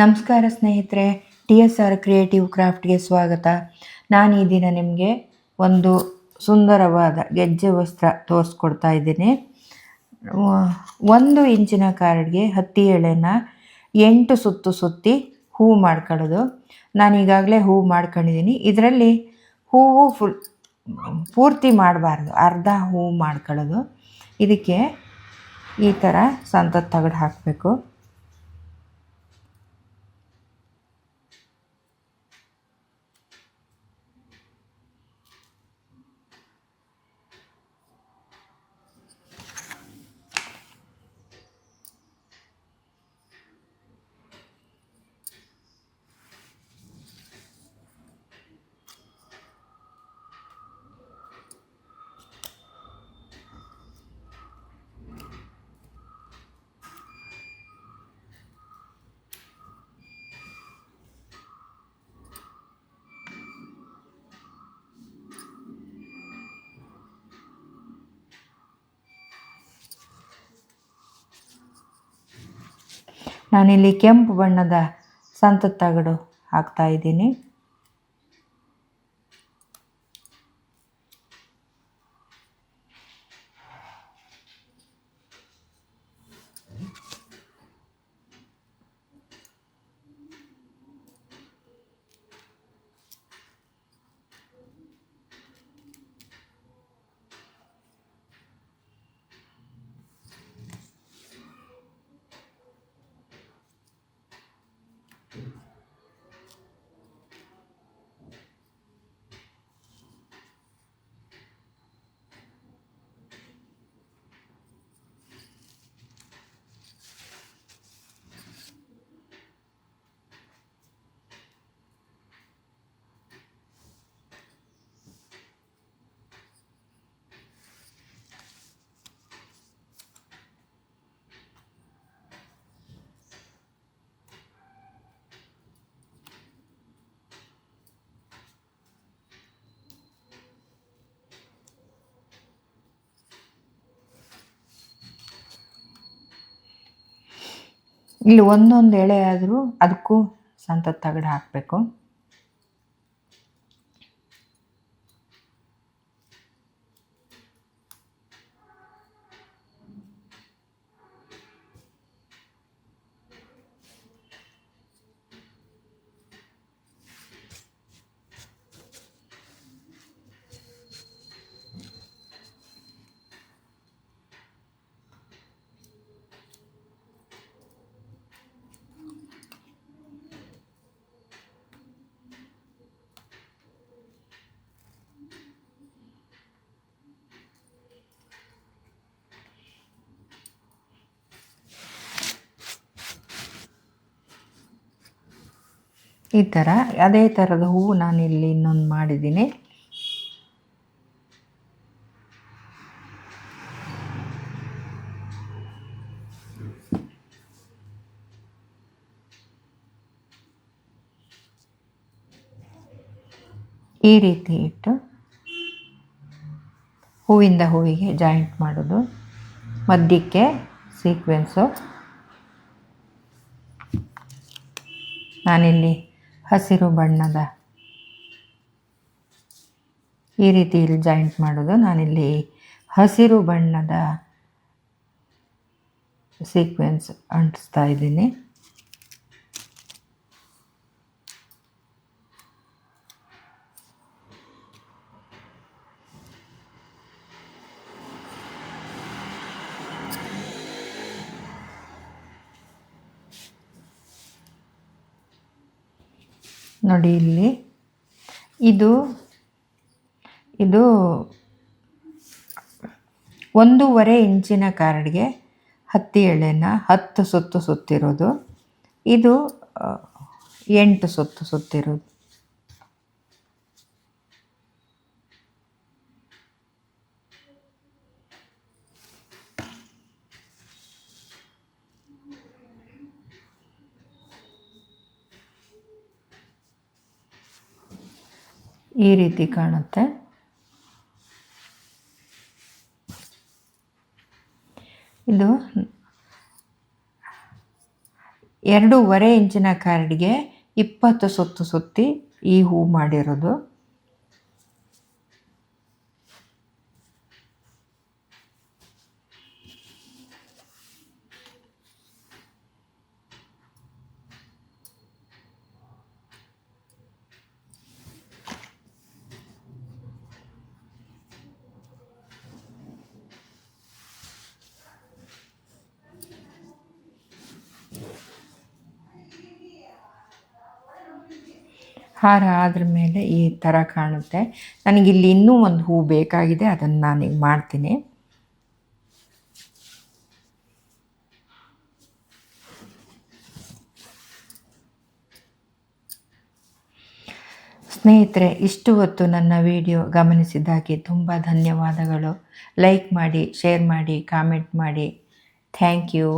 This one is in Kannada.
ನಮಸ್ಕಾರ ಸ್ನೇಹಿತರೆ, ಟಿ ಎಸ್ ಆರ್ ಕ್ರಿಯೇಟಿವ್ ಕ್ರಾಫ್ಟ್ಗೆ ಸ್ವಾಗತ. ನಾನು ಈ ದಿನ ನಿಮಗೆ ಒಂದು ಸುಂದರವಾದ ಗೆಜ್ಜೆ ವಸ್ತ್ರ ತೋರಿಸ್ಕೊಡ್ತಾ ಇದ್ದೀನಿ. ಒಂದು ಇಂಚಿನ ಕಾರ್ಡ್ಗೆ ಹತ್ತಿ ಎಳೆನ ಎಂಟು ಸುತ್ತು ಸುತ್ತಿ ಹೂವು ಮಾಡ್ಕೊಳ್ಳೋದು. ನಾನು ಈಗಾಗಲೇ ಹೂವು ಮಾಡ್ಕೊಂಡಿದ್ದೀನಿ. ಇದರಲ್ಲಿ ಹೂವು ಫುಲ್ ಪೂರ್ತಿ ಮಾಡಬಾರ್ದು, ಅರ್ಧ ಹೂವು ಮಾಡ್ಕೊಳ್ಳೋದು. ಇದಕ್ಕೆ ಈ ಥರ ಸಂತದ ತಗಡು ಹಾಕಬೇಕು. ನಾನಿಲ್ಲಿ ಕೆಂಪು ಬಣ್ಣದ ಸಂತ ತಗಡು ಹಾಕ್ತಾ ಇದ್ದೀನಿ. ಇಲ್ಲಿ ಒಂದೊಂದು ಎಳೆ ಆದರೂ ಅದಕ್ಕೂ ಸಂತದ ತಗಡು ಹಾಕಬೇಕು. ಈ ಥರ ಅದೇ ಥರದ ಹೂವು ನಾನಿಲ್ಲಿ ಇನ್ನೊಂದು ಮಾಡಿದ್ದೀನಿ. ಈ ರೀತಿ ಇಟ್ಟು ಹೂವಿಂದ ಹೂವಿಗೆ ಜಾಯಿಂಟ್ ಮಾಡೋದು. ಮಧ್ಯಕ್ಕೆ ಸೀಕ್ವೆನ್ಸು ನಾನಿಲ್ಲಿ ಹಸಿರು ಬಣ್ಣದ. ಈ ರೀತಿ ಇಲ್ಲಿ ಜಾಯಿಂಟ್ ಮಾಡೋದು. ನಾನಿಲ್ಲಿ ಹಸಿರು ಬಣ್ಣದ ಸೀಕ್ವೆನ್ಸ್ ಅಂಟಿಸ್ತಾ ಇದ್ದೀನಿ. ನೋಡಿ ಇಲ್ಲಿ. ಇದು ಇದು ಒಂದೂವರೆ ಇಂಚಿನ ಕಾರ್ಡ್ಗೆ ಹತ್ತಿ ಎಳೆನ ಹತ್ತು ಸುತ್ತು ಸುತ್ತಿರೋದು. ಇದು ಎಂಟು ಸುತ್ತು ಸುತ್ತಿರೋದು. ಈ ರೀತಿ ಕಾಣುತ್ತೆ. ಇದು ಎರಡೂವರೆ ಇಂಚಿನ ಕಾರ್ಡ್ಗೆ ಇಪ್ಪತ್ತು ಸುತ್ತು ಸುತ್ತಿ ಈ ಹೂ ಮಾಡಿರೋದು. ಹಾರ ಆದ್ರ ಮೇಲೆ ಈ ಥರ ಕಾಣುತ್ತೆ. ನನಗಿಲ್ಲಿ ಇನ್ನೂ ಒಂದು ಹೂ ಬೇಕಾಗಿದೆ, ಅದನ್ನು ನಾನೀಗ ಮಾಡ್ತೀನಿ. ಸ್ನೇಹಿತರೆ, ಇಷ್ಟು ಹೊತ್ತು ನನ್ನ ವಿಡಿಯೋ ಗಮನಿಸಿದ್ದಕ್ಕೆ ತುಂಬ ಧನ್ಯವಾದಗಳು. ಲೈಕ್ ಮಾಡಿ, ಶೇರ್ ಮಾಡಿ, ಕಾಮೆಂಟ್ ಮಾಡಿ. Thank you.